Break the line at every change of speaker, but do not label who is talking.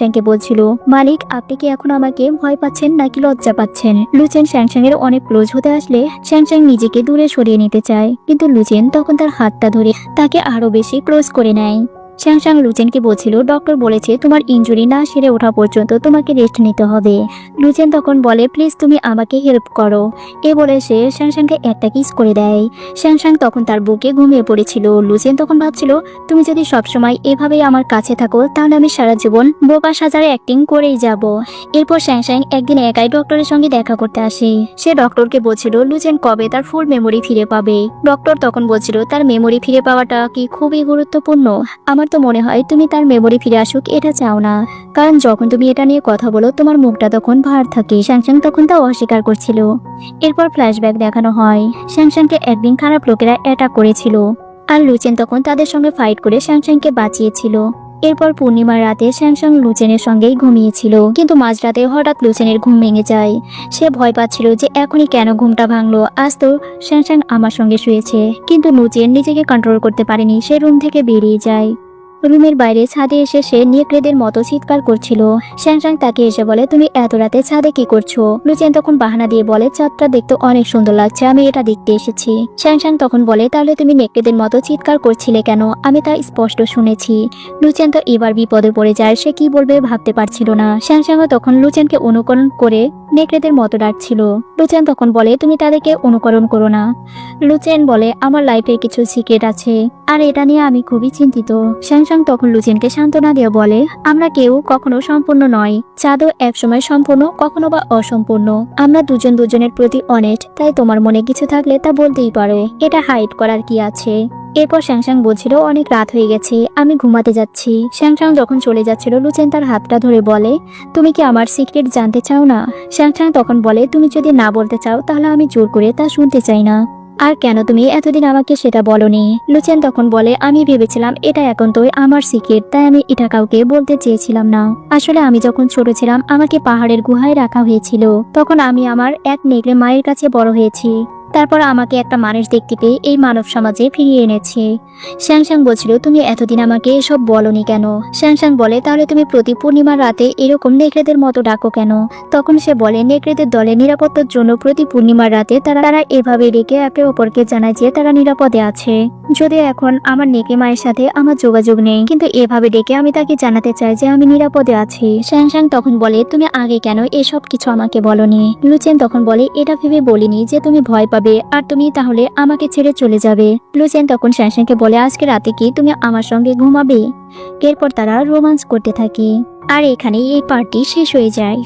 শ্যাংশ্যাংকে বলছিল, মালিক, আপনি কি এখন আমাকে ভয় পাচ্ছেন নাকি লজ্জা পাচ্ছেন? লুচেন শ্যাংশ্যাং এর অনেক ক্লোজ হতে আসলে শ্যাংশ্যাং নিজেকে দূরে সরিয়ে নিতে চায়। কিন্তু লুচেন তখন তার হাতটা ধরে তাকে আরও বেশি ক্লোজ করে নেয়। শ্যাংশ্যাং লুচেনকে বলছিল, ডক্টর বলেছে তোমার ইঞ্জুরি না সেরে ওঠা পর্যন্ত তোমাকে রেস্ট নিতে হবে। লুচেন তখন বলে, প্লিজ তুমি আমাকে হেল্প করো। এ বলে সে শ্যাংশ্যাংকে একটা কিস করে দেয়। শ্যাংশ্যাং তখন তার বুকে ঘুমিয়ে পড়েছিল। লুচেন তখন ভাবছিল, তুমি যদি সবসময় এভাবেই আমার কাছে থাকো, তাহলে আমি সারা জীবন বোকা সাজারে অ্যাক্টিং করেই যাব। এরপর শ্যাংশ্যাং একদিন একাই ডক্টরের সঙ্গে দেখা করতে আসে। সে ডক্টরকে বলছিল, লুচেন কবে তার ফুল মেমোরি ফিরে পাবে? ডক্টর তখন বলছিল, তার মেমোরি ফিরে পাওয়াটা কি খুবই গুরুত্বপূর্ণ? আমার তো মনে হয় তুমি তার মেমোরি ফিরে আসুক, এটা চাও না। কারণ যখন তুমি এটা নিয়ে কথা বলো, তোমার মুখটা তখন ভার থাকে। শ্যাংশ্যাং তখন তা অস্বীকার করছিল। এরপর ফ্ল্যাশব্যাক দেখানো হয়। শ্যাংশ্যাংকে একদিন খারাপ লোকেরা অ্যাটাক করেছিল। আর লুচেন তখন তাদের সঙ্গে ফাইট করে শ্যাংশ্যাংকে বাঁচিয়েছিল। এরপর পূর্ণিমার রাতে শ্যাংশাং লুচেনের সঙ্গেই ঘুমিয়েছিল। কিন্তু মাঝরাতে হঠাৎ লুচেনের ঘুম ভেঙে যায়। সে ভয় পাচ্ছিল যে এখনই কেন ঘুমটা ভাঙলো। আজ তো শ্যাংশাং আমার সঙ্গে শুয়েছে। কিন্তু লুচেন নিজেকে কন্ট্রোল করতে পারেনি। সে রুম থেকে বেরিয়ে যায়। রুমের বাইরে ছাদে এসে সে নেকড়েদের মতো চিৎকার করছিল। শ্যাংশাং তাকে এসে বলে, তুমি এত রাতে ছাদে কি করছ? লুচেন তখন বাহানা দিয়ে বলে চাঁদটা দেখতে অনেক সুন্দর লাগছে, আমি এটা দেখতে এসেছি। শ্যাংশাং তখন বলে, তাহলে তুমি নেকড়েদের মতো চিৎকার করছিলে কেন? আমি তা স্পষ্ট শুনেছি। লুচেন তো এবার বিপদে পড়ে যায়, সে কি বলবে ভাবতে পারছিল না। শ্যাংশাংও তখন লুচেনকে অনুকরণ করে নেকড়েদের মতো ডাকছিল। লুচেন তখন বলে, তুমি তাদেরকে অনুকরণ করো না। লুচেন বলে, আমার লাইফে কিছু সিক্রেট আছে, আর এটা নিয়ে আমি খুবই চিন্তিত। শ্যাংশাং তখন লুচেনকে সান্ত্বনা দিয়ে বলে, আমরা কেউ কখনো সম্পূর্ণ নয়। চাঁদও একসময় সম্পূর্ণ, কখনো বা অসম্পূর্ণ। আমরা দুজন দুজনের প্রতি অনেস্ট তাই তোমার মনে কিছু থাকলে তা বলতেই পারো। এটা হাইড করার কি আছে? এরপর শ্যাংশাং বলছিল, অনেক রাত হয়ে গেছে, আমি ঘুমাতে যাচ্ছি। শ্যাংশাং যখন চলে যাচ্ছিল, লুচেন তার হাতটা ধরে বলে, তুমি কি আমার সিক্রেট জানতে চাও না? শ্যাংশাং তখন বলে, তুমি যদি না বলতে চাও, তাহলে আমি জোর করে তা শুনতে চাই না। আর কেন তুমি এতদিন আমাকে সেটা বলনি? লুচেন তখন বলে, আমি ভেবেছিলাম এটা এখন তো আমার সিক্রেট, তাই আমি এটা কাউকে বলতে চেয়েছিলাম না। আসলে আমি যখন ছোট ছিলাম, আমাকে পাহাড়ের গুহায় রাখা হয়েছিল। তখন আমি আমার এক নেগড়ে মায়ের কাছে বড় হয়েছি। তারপর আমাকে একটা মানুষ দেখতে পেয়ে এই মানব সমাজে ফিরিয়ে এনেছে। শ্যাংশ্যাং বলছিল, তুমি এতদিন আমাকে এসব বলনি কেন? শ্যাংশ্যাং বলে, তাহলে তুমি প্রতি পূর্ণিমার রাতে এরকম নেকড়েদের মতো ডাকো কেন? তখন সে বলে, নেকড়েদের দলের নিরাপত্তার জন্য প্রতি পূর্ণিমার রাতে তারা তারা এভাবে ডেকে একে অপরকে জানায় যে তারা নিরাপদে আছে। যদিও এখন আমার নেকে মায়ের সাথে আমার যোগাযোগ নেই, কিন্তু এভাবে ডেকে আমি তাকে জানাতে চাই যে আমি নিরাপদে আছি। শ্যাংশ্যাং তখন বলে, তুমি আগে কেন এসব কিছু আমাকে বলনি? লুচেন তখন বলে, এটা ভেবে বলিনি যে তুমি ভয় পাবে আর তুমি তাহলে আমাকে ছেড়ে চলে যাবে। লুসেন তখন শ্যাংশ্যাংকে বলে, আজকে রাতে কি তুমি আমার সঙ্গে ঘুমাবে? এরপর তারা রোমান্স করতে থাকে। আর এখানে এই পার্টি শেষ হয়ে যায়।